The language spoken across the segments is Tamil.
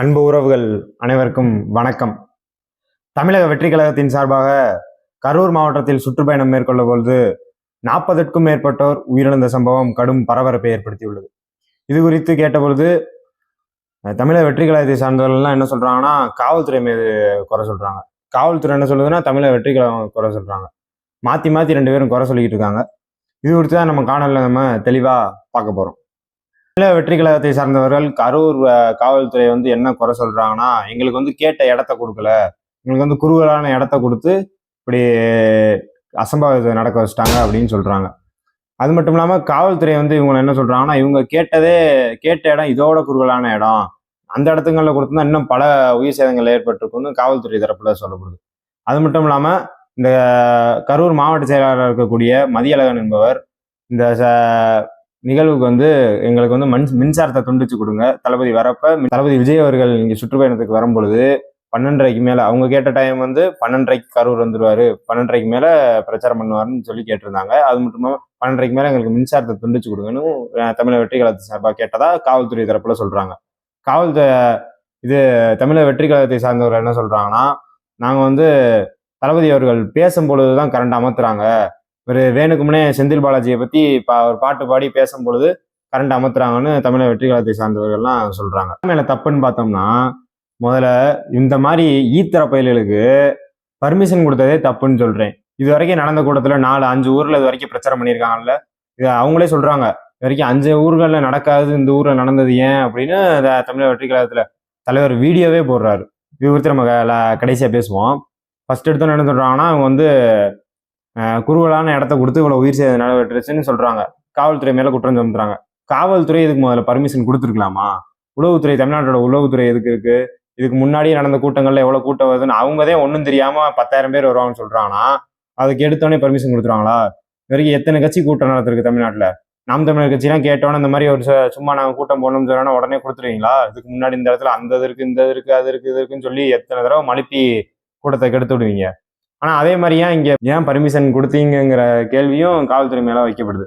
அன்பு உறவுகள் அனைவருக்கும் வணக்கம். தமிழக வெற்றி கழகத்தின் சார்பாக கரூர் மாவட்டத்தில் சுற்றுப்பயணம் மேற்கொள்ள பொழுது நாற்பதற்கும் மேற்பட்டோர் உயிரிழந்த சம்பவம் கடும் பரபரப்பை ஏற்படுத்தியுள்ளது. இது குறித்து கேட்டபொழுது தமிழக வெற்றி கழகத்தை சார்ந்தவர்கள்லாம் என்ன சொல்றாங்கன்னா காவல்துறை மீது குறை சொல்றாங்க. காவல்துறை என்ன சொல்லுதுன்னா தமிழக வெற்றி கழகம் குறை சொல்றாங்க. மாத்தி மாத்தி ரெண்டு பேரும் குறை சொல்லிக்கிட்டு இருக்காங்க. இது குறித்து தான் நம்ம காணல நம்ம தெளிவாக பார்க்க போறோம். தமிழக வெற்றி கழகத்தை சார்ந்தவர்கள் கரூர் காவல்துறை வந்து என்ன குறை சொல்றாங்கன்னா எங்களுக்கு வந்து கேட்ட இடத்த கொடுக்கல. எங்களுக்கு வந்து குறுகலான இடத்த கொடுத்து இப்படி அசம்பாவிதத்தை நடக்க வச்சுட்டாங்க அப்படின்னு சொல்றாங்க. அது மட்டும் இல்லாமல் காவல்துறை வந்து இவங்க என்ன சொல்றாங்கன்னா இவங்க கேட்டதே கேட்ட இடம் இதோட குறுகலான இடம். அந்த இடத்துங்களில் கொடுத்திருந்தா இன்னும் பல உயிர் சேதங்கள் ஏற்பட்டிருக்கும்னு காவல்துறை தரப்புல சொல்லப்படுது. அது மட்டும் இல்லாமல் இந்த கரூர் மாவட்ட செயலாளராக இருக்கக்கூடிய மதியழகன் என்பவர் இந்த ச- நிகழ்வுக்கு வந்து எங்களுக்கு வந்து மண் மின்சாரத்தை துண்டிச்சு கொடுங்க. தளபதி வரப்ப தளபதி விஜய் அவர்கள் இங்கே சுற்றுப்பயணத்துக்கு வரும்பொழுது பன்னெண்டரைக்கு மேலே அவங்க கேட்ட டைம் வந்து பன்னெண்டரைக்கு கரூர் வந்துடுவார். பன்னெண்டரைக்கு மேலே பிரச்சாரம் பண்ணுவாருன்னு சொல்லி கேட்டிருந்தாங்க. அது மட்டும் இல்லாமல் பன்னெண்டரைக்கு மேலே எங்களுக்கு மின்சாரத்தை துண்டிச்சு கொடுங்கன்னு தமிழக வெற்றி கழகத்து சார்பாக கேட்டதா காவல்துறை தரப்புல சொல்கிறாங்க காவல்துறை இது தமிழக வெற்றி கழகத்தை சார்ந்தவர்கள் என்ன சொல்கிறாங்கன்னா நாங்கள் வந்து தளபதி அவர்கள் பேசும்பொழுது தான் கரண்ட் அமர்த்துறாங்க ஒரு வேணுக்குமுனே செந்தில் பாலாஜியை பற்றி பா ஒரு பாட்டு பாடி பேசும்பொழுது கரண்ட் அமர்த்துறாங்கன்னு தமிழக வெற்றி கழகத்தை சார்ந்தவர்கள்லாம் சொல்கிறாங்க மேலே தப்புன்னு பார்த்தோம்னா முதல்ல இந்த மாதிரி ஈத்திர பயல்களுக்கு பர்மிஷன் கொடுத்ததே தப்புன்னு சொல்கிறேன் இது வரைக்கும் நடந்த கூட்டத்தில் நாலு அஞ்சு ஊரில் இது வரைக்கும் பிரச்சாரம் பண்ணியிருக்காங்கல்ல. இது அவங்களே சொல்கிறாங்க இது வரைக்கும் அஞ்சு ஊர்களில் நடக்காது இந்த ஊரில் நடந்தது ஏன் அப்படின்னு அத தமிழக வெற்றி தலைவர் வீடியோவே போடுறாரு. இது குறித்து நம்ம கடைசியாக பேசுவோம். ஃபஸ்ட் எடுத்தோன்னு என்ன சொல்கிறாங்கன்னா அவங்க வந்து குறுகலான இடத்த கொடுத்து இவ்வளவு உயிர் சேதம் நடவடிக்கைன்னு சொல்றாங்க. காவல்துறை மேல குற்றம் சுமத்துறாங்க. காவல்துறை இதுக்கு முதல்ல பர்மிஷன் கொடுத்துருக்கலாமா? உளவுத்துறை தமிழ்நாட்டோட உளவுத்துறை எதுக்கு இருக்கு? இதுக்கு முன்னாடியே நடந்த கூட்டங்கள்ல எவ்வளவு கூட்டம் வருதுன்னு அவங்கதே ஒன்றும் தெரியாம பத்தாயிரம் பேர் வருவாங்கன்னு சொல்றாங்கன்னா அதுக்கு எடுத்தோடனே பர்மிஷன் கொடுத்துருவாங்களா? வரைக்கும் எத்தனை கட்சி கூட்டம் நடத்திருக்கு தமிழ்நாட்டில்? நாம் தமிழர் கட்சிலாம் கேட்டோன்னே இந்த மாதிரி ஒரு சும்மா நாங்கள் கூட்டம் போடணும்னு சொன்னா உடனே கொடுத்துருவீங்களா? இதுக்கு முன்னாடி இந்த இடத்துல அந்த இது இருக்கு இந்த இது இருக்கு அது இருக்கு இது இருக்குன்னு சொல்லி எத்தனை தடவை மழுப்பி கூட்டத்தை கெடுத்து விடுவீங்க? ஆனால் அதே மாதிரி ஏன் இங்கே ஏன் பர்மிஷன் கொடுத்தீங்கங்கிற கேள்வியும் காவல்துறை மேலே வைக்கப்படுது.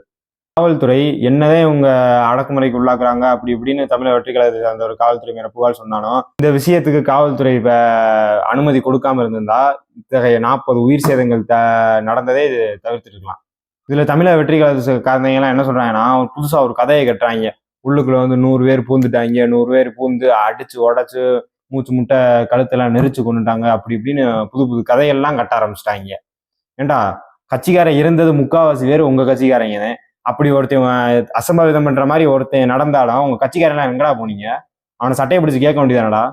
காவல்துறை என்னதான் இவங்க அடக்குமுறைக்கு உள்ளாக்குறாங்க அப்படி இப்படின்னு தமிழக வெற்றி அந்த சார்ந்த ஒரு காவல்துறை மேல புகார் சொன்னாலும் இந்த விஷயத்துக்கு காவல்துறை இப்போ அனுமதி கொடுக்காம இருந்திருந்தா இத்தகைய நாற்பது உயிர் சேதங்கள் த நடந்ததே இது தவிர்த்துருக்கலாம். இதில் தமிழக வெற்றி காரணங்கள்லாம் என்ன சொல்கிறாங்கன்னா ஒரு ஒரு கதையை கட்டுறாங்க. உள்ளுக்குள்ளே வந்து நூறு பேர் பூந்துட்டாங்க நூறு பேர் பூந்து அடிச்சு உடச்சு மூச்சு முட்டை கழுத்தெல்லாம் நெரிச்சு கொண்டுட்டாங்க அப்படி இப்படின்னு புது புது கதையெல்லாம் கட்ட ஆரம்பிச்சிட்டாங்க. ஏண்டா கட்சிக்காரன் இருந்தது முக்காவாசி பேர் உங்க கட்சிக்காரங்க தான். அப்படி ஒருத்தன் அசம்பாவிதம் பண்ற மாதிரி ஒருத்தன் நடந்தாலும் உங்க கட்சிக்காரெல்லாம் எங்கடா போனீங்க? அவனை சட்டையை பிடிச்சி கேட்க வேண்டியதானடா?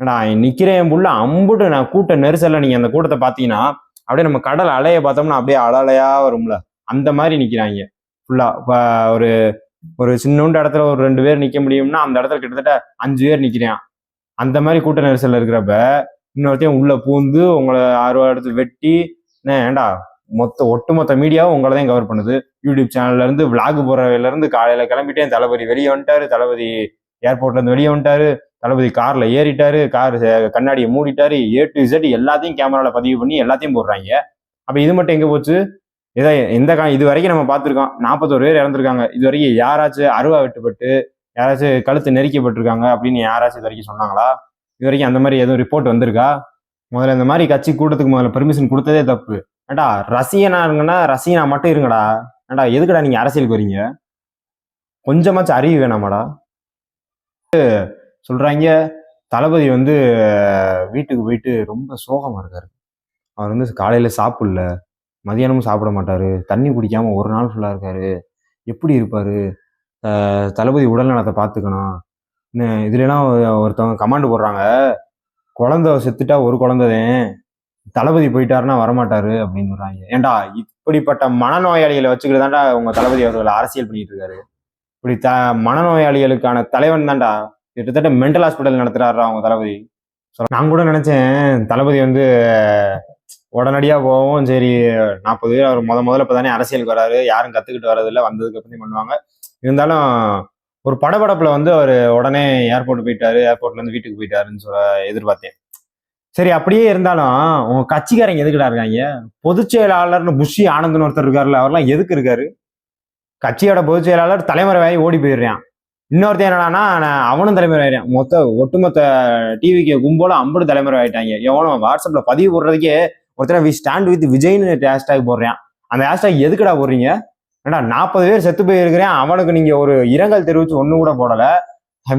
ஏடா நிக்கிறேன் புள்ள அம்புட்டு நான் கூட்ட நெரிசல்ல நீங்க அந்த கூட்டத்தை பாத்தீங்கன்னா அப்படியே நம்ம கடல் அலைய பார்த்தோம்னா அப்படியே அலலையா வரும்ல. அந்த மாதிரி நிக்கிறாங்க. ஃபுல்லா ஒரு ஒரு சின்னோண்டு இடத்துல ஒரு ரெண்டு பேர் நிக்க முடியும்னா அந்த இடத்துல கிட்டத்தட்ட அஞ்சு பேர் நிக்கிறான். அந்த மாதிரி கூட்ட நெரிசல் இருக்கிறப்ப இன்னொருத்தையும் உள்ள பூந்து உங்களை ஆர்வம் எடுத்து வெட்டி ஏண்டா ஏன்டா? மொத்த ஒட்டுமொத்த மீடியாவும் உங்களை தான் கவர் பண்ணுது. யூடியூப் சேனல்ல இருந்து விளாக் போறவையில இருந்து காலையில கிளம்பிட்டேன். தளபதி வெளியே வந்துட்டாரு. தளபதி ஏர்போர்ட்ல இருந்து வெளியே வந்துட்டாரு. தளபதி கார்ல ஏறிட்டாரு. கார் கண்ணாடியை மூடிட்டாரு. ஏ டு இசட் எல்லாத்தையும் கேமரால பதிவு பண்ணி எல்லாத்தையும் போடுறாங்க. அப்ப இது மட்டும் எங்க போச்சு? இதை எந்த கா இது வரைக்கும் நம்ம பார்த்துருக்கோம். நாற்பத்தோரு பேர் இறந்துருக்காங்க. இது வரைக்கும் யாராச்சும் அருவா வெட்டுப்பட்டு யாராச்சும் கழுத்து நெருக்கப்பட்டிருக்காங்க அப்படின்னு யாராச்சும் இது வரைக்கும் சொன்னாங்களா? இது வரைக்கும் அந்த மாதிரி எதுவும் ரிப்போர்ட் வந்திருக்கா? முதல்ல இந்த மாதிரி கட்சி கூட்டத்துக்கு முதல்ல பெர்மிஷன் கொடுத்ததே தப்பு. ஏண்டா ரசிகனா இருங்கன்னா ரசிகனா மட்டும் இருங்கடா. ஏண்டா எதுக்குடா நீங்க அரசியலுக்கு வரீங்க? கொஞ்சமாச்சும் அறிவு வேணாமாடா. சொல்றாங்க தளபதி வந்து வீட்டுக்கு போயிட்டு ரொம்ப சோகமா இருக்காரு. அவர் வந்து காலையில சாப்பிடல. மதியானமும் சாப்பிட மாட்டாரு. தண்ணி குடிக்காம ஒரு நாள் ஃபுல்லா இருக்காரு. எப்படி இருப்பாரு? தளபதி உடல்நலத்தை பார்த்துக்கணும். இதுலலாம் ஒருத்தவங்க கமாண்ட் போடுறாங்க. குழந்தை செத்துட்டா ஒரு குழந்தைதான் தளபதி போயிட்டாருன்னா வரமாட்டாரு அப்படின்னு சொல்றாங்க. ஏன்டா இப்படிப்பட்ட மனநோயாளிகளை வச்சுக்கிட்டு தான்டா உங்க தளபதி அவர்கள் அரசியல் பண்ணிட்டு இருக்காரு இப்படி த மனநோயாளிகளுக்கான தலைவன் தான்டா. கிட்டத்தட்ட மென்டல் ஹாஸ்பிட்டல் நடத்துறாரா அவங்க தளபதி. நான் கூட நினைச்சேன் தளபதி வந்து உடனடியா போவோம் சரி நாற்பது பேர் அவர் முத முதல்ல இப்போ தானே அரசியலுக்கு வராரு. யாரும் கத்துக்கிட்டு வர்றதில்ல. வந்ததுக்கு அப்புறம் பண்ணுவாங்க. இருந்தாலும் ஒரு படபடப்பில் வந்து அவர் உடனே ஏர்போர்ட் போயிட்டாரு ஏர்போர்ட்லேருந்து வீட்டுக்கு போயிட்டாருன்னு சொல்ல எதிர்பார்த்தேன். சரி அப்படியே இருந்தாலும் உங்க கட்சிக்காரங்க எதுக்குடா இருக்காங்க? பொதுச் செயலாளர்னு புஷி ஆனந்த்னு ஒருத்தர் இருக்காருல்ல அவர்லாம் எதுக்கு இருக்காரு? கட்சியோட பொதுச் செயலாளர் தலைமறைவாகி ஓடி போயிடுறான். இன்னொருத்தன் என்னடான்னா நான் அவனும் தலைமுறை ஆயிட்டான் மொத்த ஒட்டுமொத்த டிவிக்கு கும்போல அம்பது தலைமுறை ஆயிட்டாங்க எவனும் வாட்ஸ்அப்பில் பதிவு போடுறதுக்கே ஒருத்தர் வி ஸ்டாண்ட் வித் விஜய்னு ஹேஷ்டாக் போடுறான். அந்த ஹேஷ்டாக் எதுக்குடா போடுறீங்க? ஏடா நாற்பது பேர் செத்து போயிருக்கிறேன். அவனுக்கு நீங்கள் ஒரு இரங்கல் தெரிவித்து ஒன்று கூட போடலை.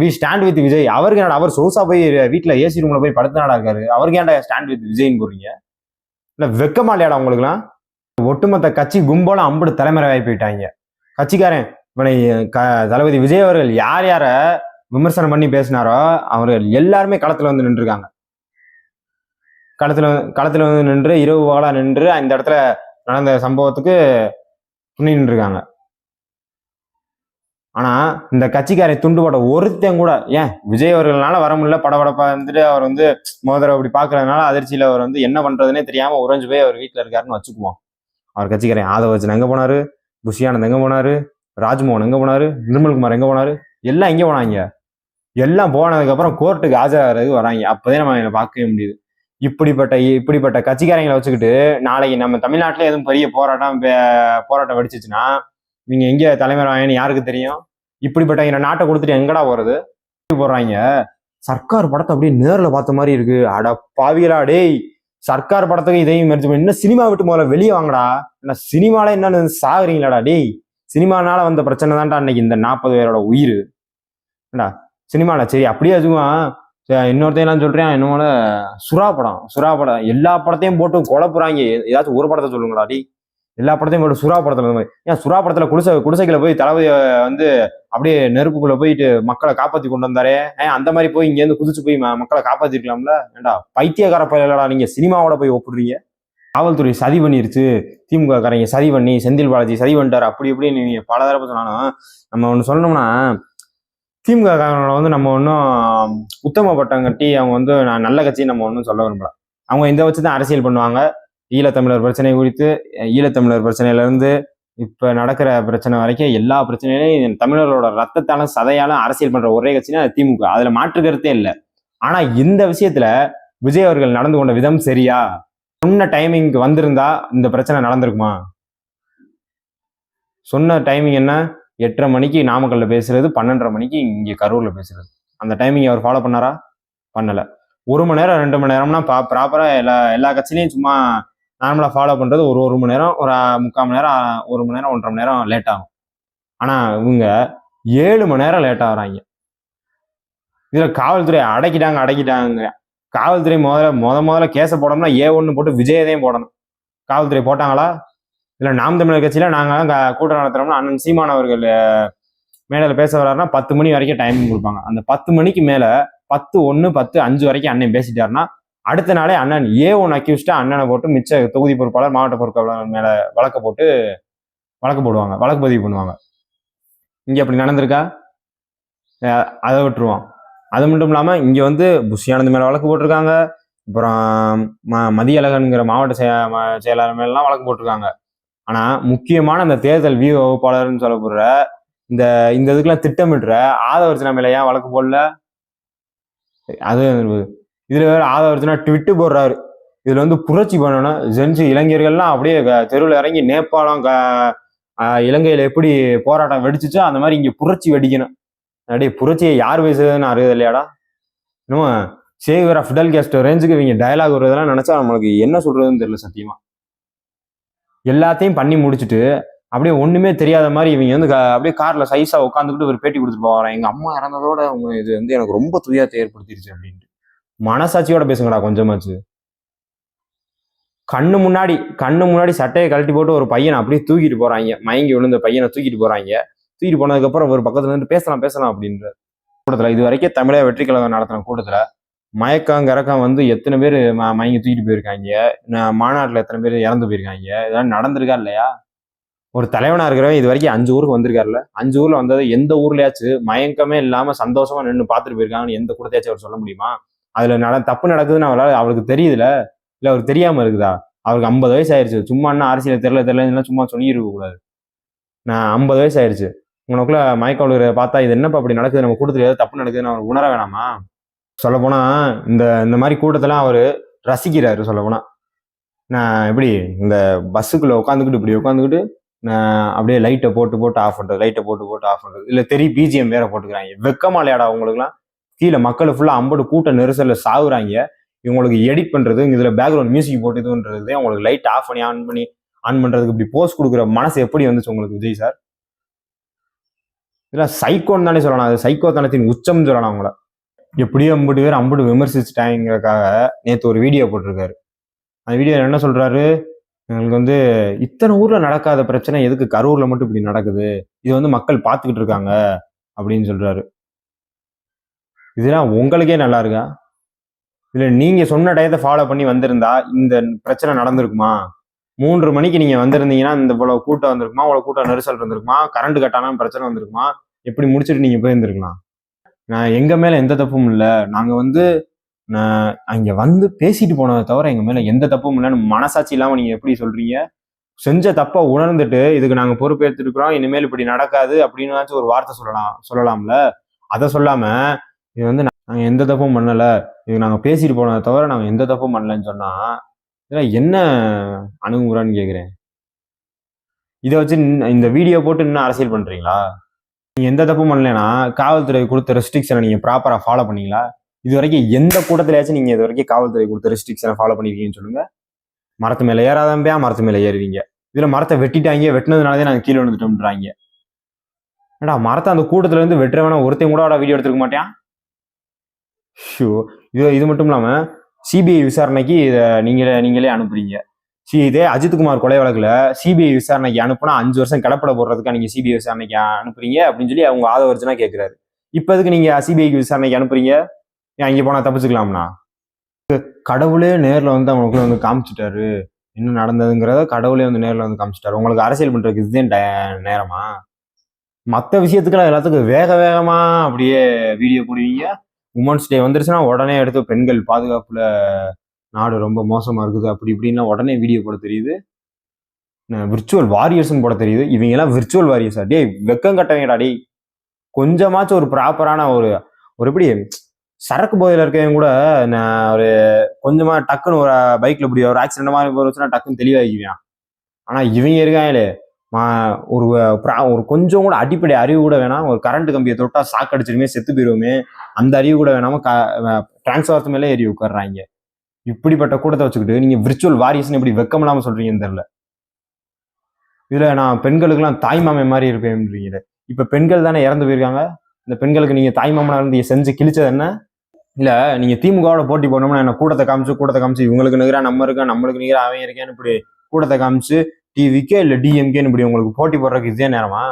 வி ஸ்டாண்ட் வித் விஜய் அவருக்கு என்னடா அவர் சோசா போய் வீட்டில் ஏசி ரூமில் போய் படுத்தினாடா இருக்காரு. அவருக்கு ஏன்டா ஸ்டாண்ட் வித் விஜய்னு போடுறீங்க? இல்லை வெக்கமா இல்லையாடா உங்களுக்குலாம் ஒட்டுமொத்த கட்சி கும்போல அம்பது தலைமுறை ஆகி போயிட்டாங்க. கட்சிக்காரன் இவனை க தளபதி விஜய் அவர்கள் யார் யாரை விமர்சனம் பண்ணி பேசினாரோ அவர்கள் எல்லாருமே களத்தில் வந்து நின்றுருக்காங்க. களத்தில் களத்தில் வந்து நின்று இரவு பகலா நின்று இந்த இடத்துல நடந்த சம்பவத்துக்கு துணி நின்றுருக்காங்க ஆனா இந்த கட்சிக்காரை துண்டுபட ஒருத்தன் கூட ஏன் விஜய் அவர்களால வர முடியல படபடப்பா இருந்துட்டு அவர் வந்து மோதிர அப்படி பாக்குறதுனால அதிர்ச்சியில அவர் வந்து என்ன பண்றதுனே தெரியாம உறைஞ்சு போய் அவர் வீட்டுல இருக்காருன்னு வச்சுக்குவோம். அவர் கட்சிக்காரன் வச்சு எங்க போனாரு? புஷியானந்த் எங்க போனாரு? ராஜ்மோகன் எங்க போனாரு? நிர்மல்குமார் எங்க போனாரு? எல்லாம் எங்க போனாங்க. எல்லாம் போனதுக்கு அப்புறம் கோர்ட்டுக்கு ஆஜராகிறதுக்கு வராங்க. அப்பதான் நம்ம பார்க்கவே முடியுது. இப்படிப்பட்ட இப்படிப்பட்ட கட்சிக்காரங்களை வச்சுக்கிட்டு நாளைக்கு நம்ம தமிழ்நாட்டில் எதுவும் பெரிய போராட்டம் போராட்டம் வெடிச்சிச்சுன்னா நீங்கள் எங்கே தலைமை வாங்கினு யாருக்கு தெரியும்? இப்படிப்பட்ட நாட்டை கொடுத்துட்டு எங்கடா போறது? போடுறாங்க. சர்க்கார் படத்தை அப்படியே நேரில் பார்த்த மாதிரி இருக்கு. அட பாவிகளா டேய். சர்க்கார் படத்துக்கு இதையும் மெரிச்சு பண்ணி, இன்னும் சினிமா விட்டு முதல்ல வெளியே வாங்கடா. என்ன சினிமால என்னன்னு சாகுறீங்களாடா டேய். சினிமானால வந்த பிரச்சனை தான்டா அன்னைக்கு இந்த நாற்பது பேரோட உயிர். ஏண்டா சினிமால சரி அப்படியே அதுவும் இன்னொருத்தையெல்லாம் இன்னொருத்தையும் எல்லாம் சொல்றேன் சுறா படம் சுறா படம். எல்லா படத்தையும் போட்டு குழப்புறாங்க. ஏதாச்சும் ஒரு படத்தை சொல்லுங்களா டேய் எல்லா படத்தையும் போட்டு சுறா படத்துல இந்த மாதிரி. ஏன் சுறா படத்துல குடிசை குடிசைக்குள்ள போய் தளபதி வந்து அப்படியே நெருப்புக்குள்ள போயிட்டு மக்களை காப்பாத்தி கொண்டு வந்தாரே. ஏன் அந்த மாதிரி போய் இங்க இருந்து குதிச்சு போய் மக்களை காப்பாத்திருக்கலாம்ல? ஏண்டா பைத்தியக்கார பயிலடா நீங்க சினிமாவோட போய் ஒப்பிடுறீங்க? காவல்துறை சதி பண்ணிருச்சு. திமுக காரங்க சதி பண்ணி செந்தில் பாலாஜி சதி பண்ணிட்டாரு. அப்படி இப்படி நீங்க பல தடவை சொன்னாலும் நம்ம ஒன்று சொல்லணும்னா திமுக காரங்களை வந்து நம்ம ஒன்றும் உத்தமப்பட்டம் கட்டி அவங்க வந்து நான் நல்ல கட்சி நம்ம ஒன்றும் சொல்ல விரும்பல. அவங்க இந்த வச்சு தான் அரசியல் பண்ணுவாங்க. ஈழத்தமிழர் பிரச்சனை குறித்து ஈழத்தமிழர் பிரச்சனையிலேருந்து இப்போ நடக்கிற பிரச்சனை வரைக்கும் எல்லா பிரச்சனையிலையும் தமிழர்களோட ரத்தத்தாலும் சதையாலும் அரசியல் பண்ணுற ஒரே கட்சினா திமுக. அதில் மாற்று கருத்தே இல்லை. ஆனால் இந்த விஷயத்தில் விஜய் அவர்கள் நடந்து கொண்ட விதம் சரியா? சொன்ன டைமிங்க்கு வந்திருந்தா இந்த பிரச்சனை நடந்திருக்குமா? சொன்ன டைமிங் என்ன? எட்டரை மணிக்கு நாமக்கல்ல பேசுறது பன்னெண்டரை மணிக்கு இங்கே கரூர்ல பேசுறது. அந்த டைமிங் அவர் ஃபாலோ பண்ணாரா? பண்ணல. ஒரு மணி நேரம் ரெண்டு மணி நேரம்னா பா ப்ராப்பரா எல்லா எல்லா கட்சியிலையும் சும்மா நார்மலாக ஃபாலோ பண்ணுறது ஒரு ஒரு மணி நேரம் ஒரு முக்கால் மணி நேரம் ஒரு மணி நேரம் ஒன்றரை மணி நேரம் லேட் ஆகும். ஆனால் இவங்க ஏழு மணி நேரம் லேட் ஆகிறாங்க. இதில் காவல்துறை அடக்கிட்டாங்க அடக்கிட்டாங்க காவல்துறை முதல்ல முத முதல்ல கேஸை போடணும்னா ஏ ஒன்று போட்டு விஜயதையும் போடணும். காவல்துறை போட்டாங்களா? இல்லை நாம் தமிழர் கட்சியில் நாங்கள் கூட்டம் நடத்துறோம்னா அண்ணன் சீமான் அவர்கள் மேடையில் பேச வர்றாருன்னா பத்து மணி வரைக்கும் டைமிங் கொடுப்பாங்க. அந்த பத்து மணிக்கு மேலே பத்து ஒன்று பத்து அஞ்சு வரைக்கும் அண்ணன் பேசிட்டாருன்னா அடுத்த நாளே அண்ணன் ஏ ஒன் அக்யூஸ்டா அண்ணனை போட்டு மிச்ச தொகுதி பொறுப்பாளர் மாவட்ட பொறுப்பாளர் மேலே வழக்க போட்டு வழக்கு போடுவாங்க. வழக்கு பதிவு பண்ணுவாங்க. இங்கே அப்படி நடந்திருக்கா? அதை விட்டுருவான் அது மட்டும் இல்லாமல் இங்கே வந்து புஷியானது மேலே வழக்கு போட்டிருக்காங்க. அப்புறம் ம மதியழகன்கிற மாவட்ட ம- செயலாளர் மேலாம் வழக்கு போட்டிருக்காங்க. ஆனா முக்கியமான அந்த தேர்தல் வியூ வகுப்பாளர்னு சொல்லப்படுற இந்த இந்த இதுக்கெல்லாம் திட்டமிடுற ஆதவர்ச்சனா மேல ஏன் வழக்கு போடல? அது இதுல வேற ஆதவர்ச்சனா ட்விட்டு போடுறாரு. இதுல வந்து புரட்சி பண்ணணும். ஜென்சி இளைஞர்கள்லாம் அப்படியே தெருவில் இறங்கி நேபாளம் க- இலங்கையில எப்படி போராட்டம் வெடிச்சிச்சோ அந்த மாதிரி இங்க புரட்சி வெடிக்கணும். அப்படியே புரட்சியை யார் பேசுறதுன்னு அறியுது இல்லையாடா. இன்னும் சேவியர் ஆஃப் ஃபிடல் கேஸ்ட் ரேஞ்சுக்கு இவங்க டயலாக் வருதெல்லாம் நினைச்சா நம்மளுக்கு என்ன சொல்றதுன்னு தெரியல சத்தியமா. எல்லாத்தையும் பண்ணி முடிச்சுட்டு அப்படியே ஒண்ணுமே தெரியாத மாதிரி இவங்க வந்து அப்படியே கார்ல சைஸா உட்காந்துக்கிட்டு ஒரு பேட்டி கொடுத்துட்டு போவாங்க எங்க அம்மா இறந்ததோட அவங்க இது வந்து எனக்கு ரொம்ப துயரத்தை ஏற்படுத்திடுச்சு அப்படின்ட்டு. மனசாட்சியோட பேசுங்கடா கொஞ்சமாச்சு. கண்ணு முன்னாடி கண்ணு முன்னாடி சட்டையை கழட்டி போட்டு ஒரு பையனை அப்படியே தூக்கிட்டு போறாங்க. மயங்கி விழுந்த பையனை தூக்கிட்டு போறாங்க. தூக்கிட்டு போனதுக்கப்புறம் ஒரு பக்கத்துல இருந்து பேசலாம் பேசலாம் அப்படின்ற கூட்டத்துல இது வரைக்கும் தமிழக வெற்றி கழகம் நடத்தின கூட்டத்துல மயக்கம் கறக்கம் வந்து எத்தனை பேர் மயங்கி தூக்கிட்டு போயிருக்காங்க? மாநாட்டில் எத்தனை பேர் இறந்து போயிருக்காங்க? இதெல்லாம் நடந்திருக்கா இல்லையா? ஒரு தலைவனாக இருக்கிறவன் இது வரைக்கும் அஞ்சு ஊருக்கு வந்திருக்காருல்ல. அஞ்சு ஊரில் வந்தது எந்த ஊர்லயாச்சும் மயக்கமே இல்லாமல் சந்தோஷமா நின்று பார்த்துட்டு போயிருக்காங்கன்னு எந்த கூட்டத்தையாச்சும் அவர் சொல்ல முடியுமா? அதில் நட தப்பு நடக்குதுன்னு அவரால் அவருக்கு தெரியுதுல? இல்லை அவருக்கு தெரியாம இருக்குதா? அவருக்கு ஐம்பது வயசு ஆயிருச்சு. சும்மா என்ன அரசியல் தெரியல தெரிலன்னு சும்மா சொல்லியிருக்க கூடாது. நான் ஐம்பது வயசு ஆயிடுச்சு உனக்குள்ள மயக்கம் பார்த்தா இது என்னப்பா அப்படி நடக்குது? நம்ம கூட்டத்துல ஏதாவது தப்பு நடக்குதுன்னு அவர் உணர வேணாமா? சொல்லப்போனால் இந்த இந்த மாதிரி கூட்டத்தெல்லாம் அவர் ரசிக்கிறாரு சொல்லப்போனால் நான் எப்படி இந்த பஸ்ஸுக்குள்ளே உட்காந்துக்கிட்டு இப்படி உட்காந்துக்கிட்டு நான் அப்படியே லைட்டை போட்டு போட்டு ஆஃப் பண்ணுறது லைட்டை போட்டு போட்டு ஆஃப் பண்ணுறது இல்லை தெரிய பிஜிஎம் வேற போட்டுக்கிறாங்க. வெக்கமா அவங்களுக்குலாம் கீழே மக்கள் ஃபுல்லாக ஐம்பது கூட்ட நெரிசலில் சாகுறாங்க. இவங்களுக்கு எடிட் பண்ணுறது இதில் பேக்ரவுண்ட் மியூசிக் போட்டு இதுன்றது அவங்களுக்கு லைட் ஆஃப் பண்ணி ஆன் பண்ணி ஆன் பண்ணுறதுக்கு இப்படி போஸ்ட் கொடுக்குற மனசு எப்படி வந்துச்சு உங்களுக்கு விஜய் சார் இதெல்லாம் சைக்கோன்னு தானே சொல்லலாம். அது சைக்கோ தனத்தின் உச்சம்னு சொல்லலாம் அவங்கள. எப்படியோ ஐம்பது பேர் ஐம்பது விமர்சிச்சுட்டாங்கிறதுக்காக நேற்று ஒரு வீடியோ போட்டிருக்காரு. அந்த வீடியோ என்ன சொல்கிறாரு எங்களுக்கு வந்து இத்தனை ஊரில் நடக்காத பிரச்சனை எதுக்கு கரூரில் மட்டும் இப்படி நடக்குது? இது வந்து மக்கள் பார்த்துக்கிட்டு இருக்காங்க அப்படின்னு சொல்கிறாரு இதெல்லாம் உங்களுக்கே நல்லா இருக்கா? இல்லை நீங்கள் சொன்ன டயத்தை ஃபாலோ பண்ணி வந்திருந்தா இந்த பிரச்சனை நடந்திருக்குமா? மூன்று மணிக்கு நீங்கள் வந்திருந்தீங்கன்னா இந்த இவ்வளோ கூட்டம் வந்திருக்குமா? இவ்வளோ கூட்டம் நெரிசல் இருந்திருக்குமா கரண்ட் கட்டான பிரச்சனை வந்திருக்குமா? எப்படி முடிச்சுட்டு நீங்கள் போயிருந்துருக்கலாம்? நான் எங்கள் மேலே எந்த தப்பும் இல்லை. நாங்கள் வந்து நான் அங்கே வந்து பேசிட்டு போனதை தவிர எங்கள் மேலே எந்த தப்பும் இல்லைன்னு மனசாட்சி இல்லாமல் நீங்கள் எப்படி சொல்கிறீங்க செஞ்ச தப்பை உணர்ந்துட்டு இதுக்கு நாங்கள் பொறுப்பேற்றுருக்குறோம் இனிமேல் இப்படி நடக்காது அப்படின்னு ஒரு வார்த்தை சொல்லலாம் சொல்லலாம்ல. அதை சொல்லாம இது வந்து நாங்கள் எந்த தப்பும் பண்ணலை. இது நாங்கள் பேசிட்டு போனதை தவிர நாங்கள் எந்த தப்பும் பண்ணலன்னு சொன்னால் இதில் என்ன அணுகுமுறைன்னு கேட்குறேன் இதை வச்சு இந்த வீடியோ போட்டு இன்னும் அரசியல் பண்ணுறீங்களா நீங்கள் எந்த தப்பும் பண்ணலைன்னா காவல்துறை கொடுத்த ரெஸ்ட்ரிக்ஷனை நீங்கள் ப்ராப்பராக ஃபாலோ பண்ணீங்களா? இது வரைக்கும் எந்த கூட்டத்திலயாச்சும் நீங்கள் இது வரைக்கும் காவல்துறை கொடுத்த ரெஸ்ட்ரிக்ஷனை ஃபாலோ பண்ணிருக்கீங்கன்னு சொல்லுங்கள் மரத்து மேலே ஏறாதம்பியா மரத்து மேலே ஏறுவீங்க. இதில் மரத்தை வெட்டிட்டாங்க வெட்டினதுனாலே நாங்கள் கீழே விழுந்துட்டோம்ன்றாங்க. ஏடா மரத்தை அந்த கூட்டத்துலேருந்து வெட்டுறவனா வெட்டுறவன ஒருத்தையும் கூட வீடியோ எடுத்துக்க மாட்டேன் ஷோ இது இது மட்டும் இல்லாமல் சிபிஐ விசாரணைக்கு இதை நீங்களே நீங்களே அனுப்புறீங்க. சி இதே அஜித்குமார் கொலை வழக்கில் சிபிஐ விசாரணைக்கு அனுப்புனா அஞ்சு வருஷம் கடப்பட போடுறதுக்காக நீங்கள் சிபிஐ விசாரணைக்கு அனுப்புறீங்க அப்படின்னு சொல்லி அவங்க ஆதவர்ஜனா கேட்குறாரு இப்போ எதுக்கு நீங்கள் சிபிஐக்கு விசாரணைக்கு அனுப்புறீங்க? ஏன் அங்கே போனால் தப்பிச்சுக்கலாம்னா? கடவுளே நேரில் வந்து அவங்களுக்குள்ள வந்து காமிச்சிட்டாரு. என்ன நடந்ததுங்கிறத கடவுளே வந்து நேரில் வந்து காமிச்சிட்டாரு. உங்களுக்கு அரசியல் பண்ணுறதுக்கு இதுதான் நேரமா? மற்ற விஷயத்துக்கெல்லாம் எல்லாத்துக்கும் வேக வேகமாக அப்படியே வீடியோ போடுவீங்க. உமன்ஸ் டே வந்துருச்சுன்னா உடனே எடுத்து பெண்கள் பாதுகாப்பில் நாடு ரொம்ப மோசமாக இருக்குது அப்படி இப்படின்னா உடனே வீடியோ போட தெரியுது. விர்ச்சுவல் வாரியர்ஸ்னு போட தெரியுது. இவங்க எல்லாம் விர்ச்சுவல் வாரியர்ஸா டேய் வெக்கம் கட்டவங்கடா டே கொஞ்சமாச்சும் ஒரு ப்ராப்பரான ஒரு ஒரு எப்படி சரக்கு போதையில இருக்கவங்க கூட நான் ஒரு கொஞ்சமாக டக்குன்னு ஒரு பைக்கில் இப்படி ஒரு ஆக்சிடென்ட் மாதிரி போச்சுன்னா டக்குன்னு தெளிவாகிக்குவேன் ஆனால் இவங்க இருக்காங்களே மா- ஒரு ப்ரா ஒரு கொஞ்சம் கூட அடிப்படை அறிவு கூட வேணாம். ஒரு கரண்ட் கம்பியை தொட்டால் சாக்கடிச்சிருமே செத்து போயிருவோமே அந்த அறிவு கூட வேணாமல் க டிரான்ஸ்ஃபார்த்து மேலே ஏறி உட்கார்றாங்க. இப்படிப்பட்ட கூட்டத்தை வச்சுக்கிட்டு நீங்க விர்ச்சுவல் வாரியஸ்னு எப்படி வெக்கம் இல்லாம சொல்றீங்கன்னு தெரியல. இதுல நான் பெண்களுக்கெல்லாம் தாய்மாமை மாதிரி இருப்பேன்றீங்க இப்ப பெண்கள் தானே இறந்து போயிருக்காங்க? இந்த பெண்களுக்கு நீங்க தாய்மாமனா இருந்து செஞ்சு கிழிச்சது என்ன? இல்ல நீங்க திமுகவோட போட்டி போடணும்னா என்ன? கூட்டத்தை காமிச்சு கூட்டத்தை காமிச்சு இவங்களுக்கு நிகராக நம்ம இருக்கா? நம்மளுக்கு நிகராக அவன் இருக்கேன்னு இப்படி கூட்டத்தை காமிச்சு டிவிக்கே இல்ல டிஎம்கேன்னு இப்படி உங்களுக்கு போட்டி போடுறதுக்கு இதே நேரமா?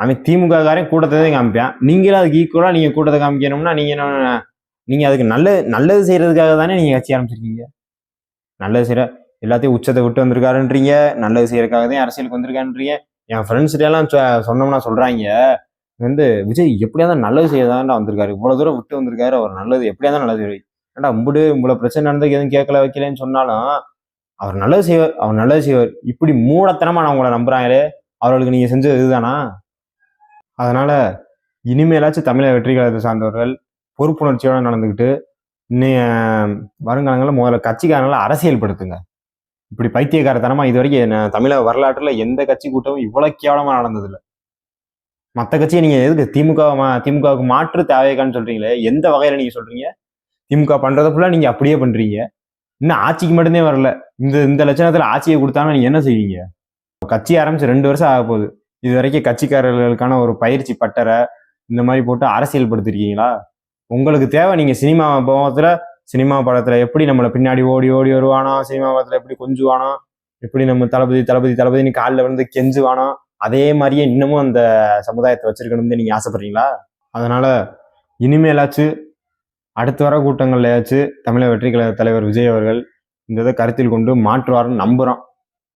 அவன் திமுக காரையும் கூட்டத்தை தான் காமிப்பான். நீங்களும் அதுக்கு ஈக்குவலா நீங்க கூட்டத்தை காமிக்கணும்னா நீங்க என்ன நீங்கள் அதுக்கு நல்ல நல்லது செய்கிறதுக்காக தானே நீங்கள் கட்சி ஆரம்பிச்சிருக்கீங்க? நல்லது செய்கிற எல்லாத்தையும் உச்சத்தை விட்டு வந்திருக்காருன்றீங்க நல்லது செய்கிறதுக்காக தான் அரசியலுக்கு வந்திருக்காருன்றீங்க. என் ஃப்ரெண்ட்ஸ்கிட்டலாம் சொன்னோம்னா சொல்கிறாங்க வந்து விஜய் எப்படியா தான் நல்லது செய்யதான்டா வந்திருக்காரு. இவ்வளோ தூரம் விட்டு வந்திருக்காரு. அவர் நல்லது எப்படியா தான் நல்லது செய்வார். ஏன்டா உம்புடு இவ்வளோ பிரச்சனை நடந்ததுக்கு எதுவும் கேட்கல வைக்கலன்னு சொன்னாலும் அவர் நல்லது செய்வார் அவர் நல்லது செய்வார். இப்படி மூடத்தனமாக நான் உங்களை நம்புறாங்களே அவர்களுக்கு நீங்கள் செஞ்சது இதுதானா? அதனால் இனிமேலாச்சும் தமிழக வெற்றி கழகத்தை சார்ந்தவர்கள் பொறுப்புணர்ச்சியோட நடந்துக்கிட்டு இன்னைய வருங்காலங்களில் முதல்ல கட்சிக்காரங்களை அரசியல்படுத்துங்க. இப்படி பைத்தியக்காரத்தனமாக இது வரைக்கும் என்ன- தமிழக வரலாற்றில் எந்த கட்சி கூட்டமும் இவ்வளோ கேவலமாக நடந்ததில்லை. மற்ற கட்சியை நீங்கள் எதுக்கு திமுக மா- திமுகவுக்கு மாற்று தேவைக்கான்னு சொல்றீங்களே? எந்த வகையில் நீங்கள் சொல்கிறீங்க திமுக பண்ணுறத ஃபுல்லாக நீங்கள் அப்படியே பண்ணுறீங்க இன்னும் ஆட்சிக்கு மட்டும்தான் வரல. இந்த இந்த லட்சணத்தில் ஆட்சியை கொடுத்தாங்கன்னா நீங்கள் என்ன செய்வீங்க? கட்சி ஆரம்பிச்சு ரெண்டு வருஷம் ஆக போகுது. இது வரைக்கும் கட்சிக்காரர்களுக்கான ஒரு பயிற்சி பட்டறை இந்த மாதிரி போட்டு அரசியல் படுத்திருக்கீங்களா உங்களுக்கு தேவை நீங்கள் சினிமா போகத்தில் சினிமா படத்தில் எப்படி நம்மளை பின்னாடி ஓடி ஓடி வருவானா சினிமா படத்தில் எப்படி கொஞ்சுவானா எப்படி நம்ம தளபதி தளபதி தளபதினு காலில் வந்து கெஞ்சுவானோ அதே மாதிரியே இன்னமும் அந்த சமுதாயத்தை வச்சிருக்கணும்னு நீங்கள் ஆசைப்படுறீங்களா? அதனால் இனிமேலாச்சு அடுத்து வர கூட்டங்கள்லயாச்சு தமிழக வெற்றி கழக தலைவர் விஜய் அவர்கள் இந்த இதை கருத்தில் கொண்டு மாற்றுவார்னு நம்புகிறோம்